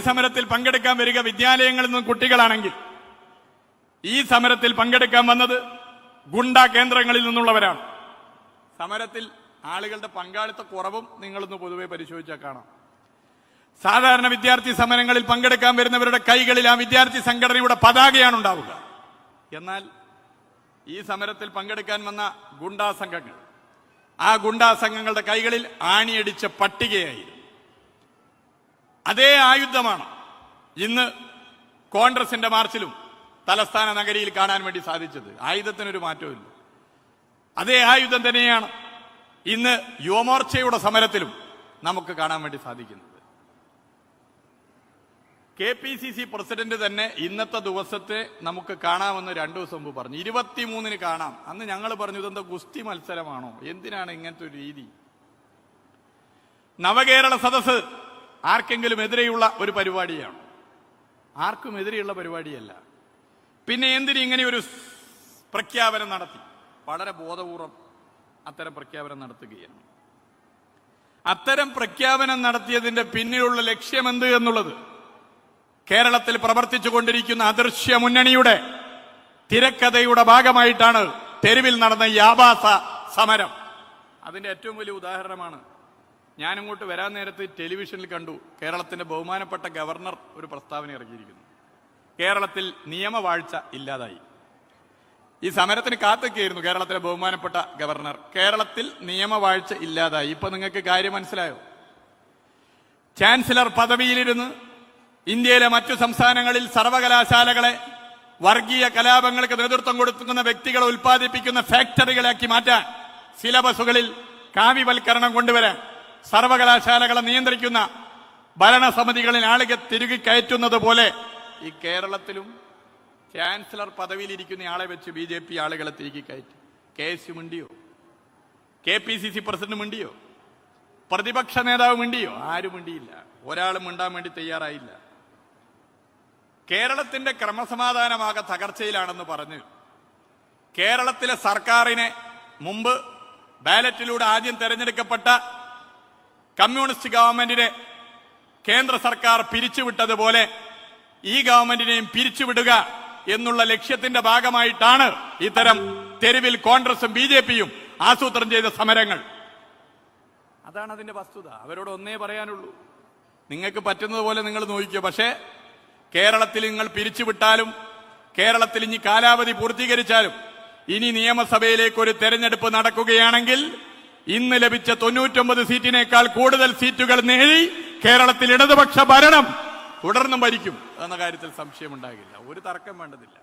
സമരത്തിൽ പങ്കെടുക്കാൻ വരിക വിദ്യാലയങ്ങളിൽ നിന്ന് കുട്ടികളാണെങ്കിൽ ഈ സമരത്തിൽ പങ്കെടുക്കാൻ വന്നത് ഗുണ്ട കേന്ദ്രങ്ങളിൽ നിന്നുള്ളവരാണ്. സമരത്തിൽ ആളുകളുടെ പങ്കാളിത്ത കുറവും നിങ്ങളൊന്ന് പൊതുവെ പരിശോധിച്ചാൽ കാണാം. സാധാരണ വിദ്യാർത്ഥി സമരങ്ങളിൽ പങ്കെടുക്കാൻ വരുന്നവരുടെ കൈകളിൽ ആ വിദ്യാർത്ഥി സംഘടനയുടെ പതാകയാണ് ഉണ്ടാവുക. എന്നാൽ ഈ സമരത്തിൽ പങ്കെടുക്കാൻ വന്ന ഗുണ്ടാ സംഘങ്ങൾ ആ ഗുണ്ടാ സംഘങ്ങളുടെ കൈകളിൽ ആണിയടിച്ച പട്ടികയായിരുന്നു. അതേ ആയുധമാണ് ഇന്ന് കോൺഗ്രസിന്റെ മാർച്ചിലും തലസ്ഥാന നഗരിയിൽ കാണാൻ വേണ്ടി സാധിച്ചത്. ആയുധത്തിനൊരു മാറ്റമില്ല അതേ ആയുധം തന്നെയാണ് ഇന്ന് യുവമോർച്ചയുടെ സമരത്തിലും നമുക്ക് കാണാൻ വേണ്ടി സാധിക്കുന്നത്. K P C C president തന്നെ ഇന്നത്തെ ദിവസത്തെ നമുക്ക് കാണാമെന്ന് രണ്ടു ദിവസം മുമ്പ് പറഞ്ഞു. ഇരുപത്തിമൂന്നിന് കാണാം. അന്ന് ഞങ്ങൾ പറഞ്ഞു ഇതെന്താ ഗുസ്തി മത്സരമാണോ? എന്തിനാണ് ഇങ്ങനത്തെ ഒരു രീതി? നവകേരള സദസ് ആർക്കെങ്കിലും എതിരെയുള്ള ഒരു പരിപാടിയാണ്. ആർക്കും എതിരെയുള്ള പരിപാടിയല്ല. പിന്നെ എന്തിന് ഇങ്ങനെ ഒരു പ്രഖ്യാപനം നടത്തി? വളരെ ബോധപൂർവം അത്തരം പ്രഖ്യാപനം നടത്തുകയാണ്. അത്തരം പ്രഖ്യാപനം നടത്തിയതിന്റെ പിന്നിലുള്ള ലക്ഷ്യം ലക്ഷ്യമെന്ത് എന്നുള്ളത്? കേരളത്തിൽ പ്രവർത്തിച്ചു കൊണ്ടിരിക്കുന്ന അദൃശ്യ മുന്നണിയുടെ തിരക്കഥയുടെ ഭാഗമായിട്ടാണ് തെരുവിൽ നടന്ന യാബാസ സമരം. അതിന്റെ ഏറ്റവും വലിയ ഉദാഹരണമാണ് ഞാൻ ഇങ്ങോട്ട് വരാൻ നേരത്ത് ടെലിവിഷനിൽ കണ്ടു കേരളത്തിന്റെ ബഹുമാനപ്പെട്ട ഗവർണർ ഒരു പ്രസ്താവന ഇറക്കിയിരിക്കുന്നു കേരളത്തിൽ നിയമവാഴ്ച ഇല്ലാതായി. ഈ സമരത്തിന് കാത്തൊക്കെയായിരുന്നു കേരളത്തിലെ ബഹുമാനപ്പെട്ട ഗവർണർ. കേരളത്തിൽ നിയമവാഴ്ച ഇല്ലാതായി. ഇപ്പൊ നിങ്ങൾക്ക് കാര്യം മനസ്സിലായോ? ചാൻസലർ പദവിയിലിരുന്ന് ഇന്ത്യയിലെ മറ്റു സംസ്ഥാനങ്ങളിൽ സർവകലാശാലകളെ വർഗീയ കലാപങ്ങൾക്ക് നേതൃത്വം കൊടുക്കുന്ന വ്യക്തികളെ ഉൽപ്പാദിപ്പിക്കുന്ന ഫാക്ടറികളാക്കി മാറ്റാൻ സിലബസുകളിൽ കാവ്യവൽക്കരണം കൊണ്ടുവരാൻ സർവകലാശാലകളെ നിയന്ത്രിക്കുന്ന ഭരണസമിതികളിൽ ആളുകൾ തിരുകി കയറ്റുന്നത് പോലെ ഈ കേരളത്തിലും ചാൻസലർ പദവിയിലിരിക്കുന്ന ആളെ വെച്ച് ബി ജെ പി ആളുകളെ തിരികെ കയറ്റി. K S മിണ്ടിയോ? K P C C president മിണ്ടിയോ? പ്രതിപക്ഷ നേതാവ് മിണ്ടിയോ? ആരും മിണ്ടിയില്ല. ഒരാളും മിണ്ടാൻ വേണ്ടി തയ്യാറായില്ല. കേരളത്തിന്റെ ക്രമസമാധാനമാകെ തകർച്ചയിലാണെന്ന് പറഞ്ഞ് കേരളത്തിലെ സർക്കാരിനെ മുമ്പ് ബാലറ്റിലൂടെ ആദ്യം തെരഞ്ഞെടുക്കപ്പെട്ട കമ്മ്യൂണിസ്റ്റ് ഗവൺമെന്റിനെ കേന്ദ്ര സർക്കാർ പിരിച്ചുവിട്ടതുപോലെ ഈ ഗവൺമെന്റിനെയും പിരിച്ചുവിടുക എന്നുള്ള ലക്ഷ്യത്തിന്റെ ഭാഗമായിട്ടാണ് ഇത്തരം തെരുവിൽ കോൺഗ്രസും ബി ജെ പിയും ആസൂത്രണം ചെയ്ത സമരങ്ങൾ. അതാണ് അതിന്റെ വസ്തുത. അവരോട് ഒന്നേ പറയാനുള്ളൂ. നിങ്ങൾക്ക് പറ്റുന്നത് പോലെ നിങ്ങൾ നോക്കിക്കോ പക്ഷേ കേരളത്തിൽ നിങ്ങൾ പിരിച്ചുവിട്ടാലും കേരളത്തിൽ ഇനി കാലാവധി പൂർത്തീകരിച്ചാലും ഇനി നിയമസഭയിലേക്ക് ഒരു തെരഞ്ഞെടുപ്പ് നടക്കുകയാണെങ്കിൽ ഇന്ന് ലഭിച്ച തൊണ്ണൂറ്റൊമ്പത് സീറ്റിനേക്കാൾ കൂടുതൽ സീറ്റുകൾ നേടി കേരളത്തിൽ ഇടതുപക്ഷ ഭരണം തുടർന്നും ഭരിക്കും എന്ന കാര്യത്തിൽ സംശയമുണ്ടാകില്ല. ഒരു തർക്കം വേണ്ടതില്ല.